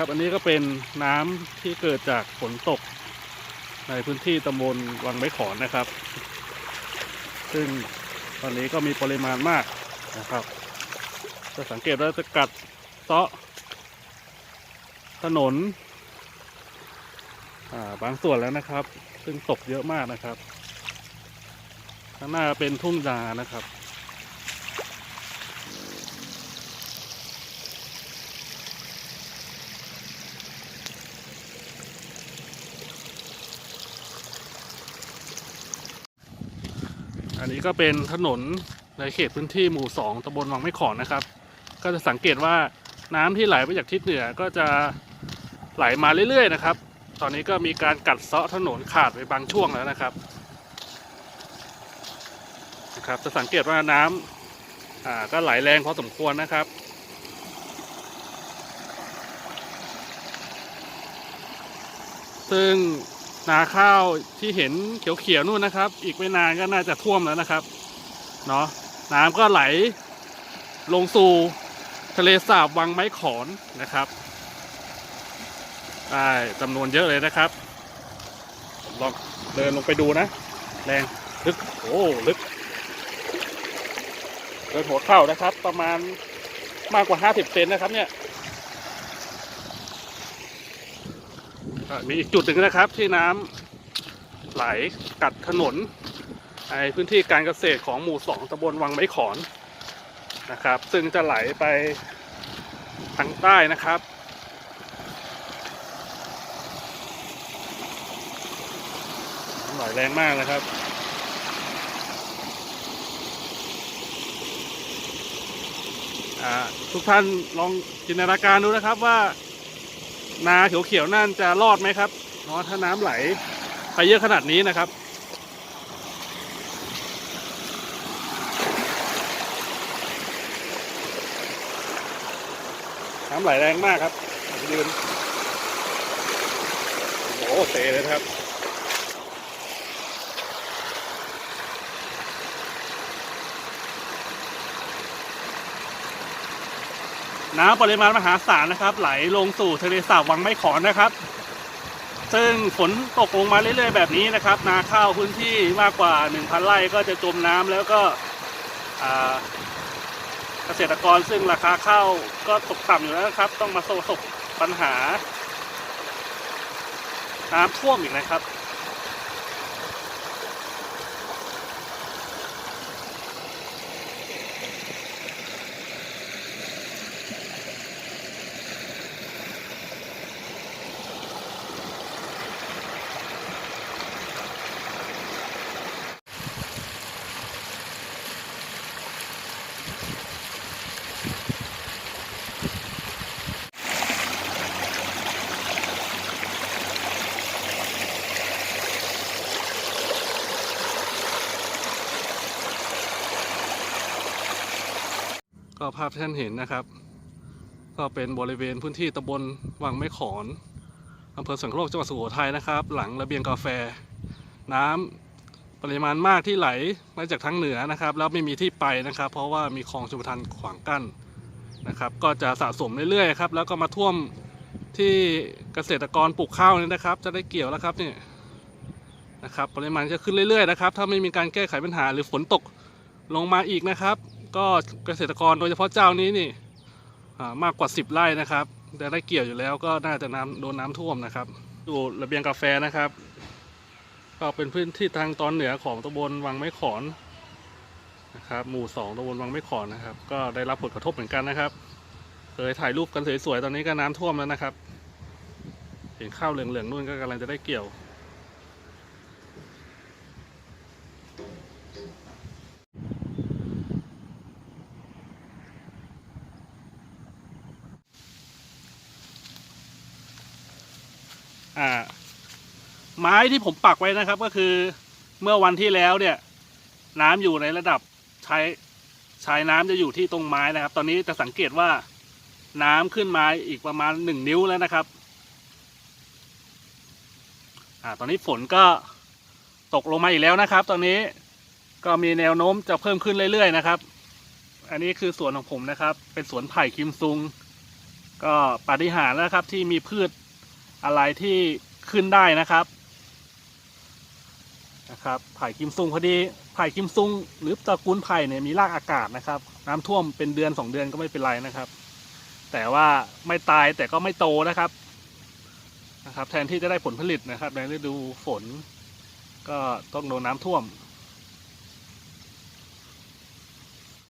ครับอันนี้ก็เป็นน้ำที่เกิดจากฝนตก ในพื้นที่ตำบลวังไม้ขอนนะครับ ซึ่งตอนนี้ก็มีปริมาณมากนะครับ จะสังเกตว่าจะกัดเซาะถนนาบางส่วนแล้วนะครับ ซึ่งตกเยอะมากนะครับ ข้างหน้าเป็นทุ่งนานะครับ อันนี้ก็เป็นถนนในเขตพื้นที่หมู่สองตำบลวังไม่ขอนนะครับ ก็จะสังเกตว่าน้ำที่ไหลไปจากทิศเหนือก็จะไหลมาเรื่อยๆนะครับ ตอนนี้ก็มีการกัดเซาะถนนขาดไปบางช่วงแล้วนะครับนะครับจะสังเกตว่าน้ำอ่าก็ไหลแรงพอสมควรนะครับซึ่ง นาข้าวที่เห็นเขียวๆนู่นนะครับ อีกไม่นานก็น่าจะท่วมแล้วนะครับเนาะน้ำก็ไหลลงสู่ทะเลสาบวังไม้ขอนนะครับได้จำนวนเยอะเลยนะครับลองเดินลงไปดูนะ แรงลึกโอ้ลึกเดินหัวเข่านะครับ ประมาณมากกว่า 50เซนนะครับเนี่ย อะ มีอีกจุดหนึ่งนะครับที่น้ำไหลกัดถนนในพื้นที่การเกษตรของหมู่สองตำบลวังไม้ขอนนะครับ ซึ่งจะไหลไปทางใต้นะครับไหลแรงมากนะครับทุกท่านลองจินตนาการดูนะครับว่า นาเขียวๆนั่นจะรอดไหมครับเนาะถ้าน้ำไหลไปเยอะขนาดนี้นะครับน้ำไหลแรงมากครับยืนโอ้เตะเลยนะครับ น้ำปริมาณมหาศาลนะครับ ไหลลงสู่ทะเลสาบวังไม้ขอนนะครับ ซึ่งฝนตกลงมาเรื่อยๆแบบนี้นะครับ นาข้าวพื้นที่มากกว่า 1,000 ไร่ก็จะจมน้ำแล้วก็เกษตรกรซึ่งราคาข้าวก็ตกต่ำอยู่แล้วครับ ต้องมาประสบปัญหาน้ำท่วมอีกนะครับ ก็ภาพที่ท่านเห็นนะครับ ก็เป็นบริเวณพื้นที่ตำบลวังไม้ขอนอำเภอสังโลกจังหวัดสุโขทัยนะครับ หลังระเบียงกาแฟ น้ำปริมาณมากที่ไหลมาจากทางเหนือนะครับ แล้วไม่มีที่ไปนะครับ เพราะว่ามีคลองชลประทานขวางกั้นนะครับ ก็จะสะสมเรื่อยๆครับแล้วก็มาท่วมที่เกษตรกรปลูกข้าวนี่นะครับ จะได้เกี่ยวแล้วครับเนี่ยนะครับปริมาณจะขึ้นเรื่อยๆนะครับ ถ้าไม่มีการแก้ไขปัญหาหรือฝนตกลงมาอีกนะครับ ก็เกษตรกรโดยเฉพาะเจ้านี้นี่มากกว่า 10 ไร่นะครับจะได้เกี่ยวอยู่แล้วก็น่าจะน้ำโดนน้ำท่วมนะครับดูระเบียงกาแฟนะครับ ก็เป็นพื้นที่ทางตอนเหนือของตำบลวังไม้ขอนนะครับ หมู่สองตำบลวังไม้ขอนนะครับ ก็ได้รับผลกระทบเหมือนกันนะครับเคยถ่ายรูปกันสวยๆตอนนี้ก็น้ำท่วมแล้วนะครับ เห็นข้าวเหลืองๆนู่นก็กำลังจะได้เกี่ยว อ่า ไม้ที่ผมปักไว้นะครับ ก็คือเมื่อวันที่แล้วเนี่ย น้ำอยู่ในระดับใช้ชายน้ำจะอยู่ที่ตรงไม้นะครับ ตอนนี้จะสังเกตว่าน้ำขึ้นมาอีกประมาณหนึ่งนิ้วแล้วนะครับ อ่า ตอนนี้ฝนก็ตกลงมาอีกแล้วนะครับ ตอนนี้ก็มีแนวโน้มจะเพิ่มขึ้นเรื่อยๆนะครับ อันนี้คือสวนของผมนะครับ เป็นสวนไผ่คิมซุง ก็ปาฏิหาริย์แล้วครับที่มีพืช อะไรที่ขึ้นได้นะครับนะครับไผ่กิมซุงพอดีไผ่กิมซุงหรือตระกูลไผ่เนี่ยมีรากอากาศนะครับ น้ำท่วมเป็นเดือนสองเดือนก็ไม่เป็นไรนะครับ แต่ว่าไม่ตายแต่ก็ไม่โตนะครับนะครับ แทนที่จะได้ผลผลิตนะครับในฤดูฝน ก็ต้องโดนน้ำท่วม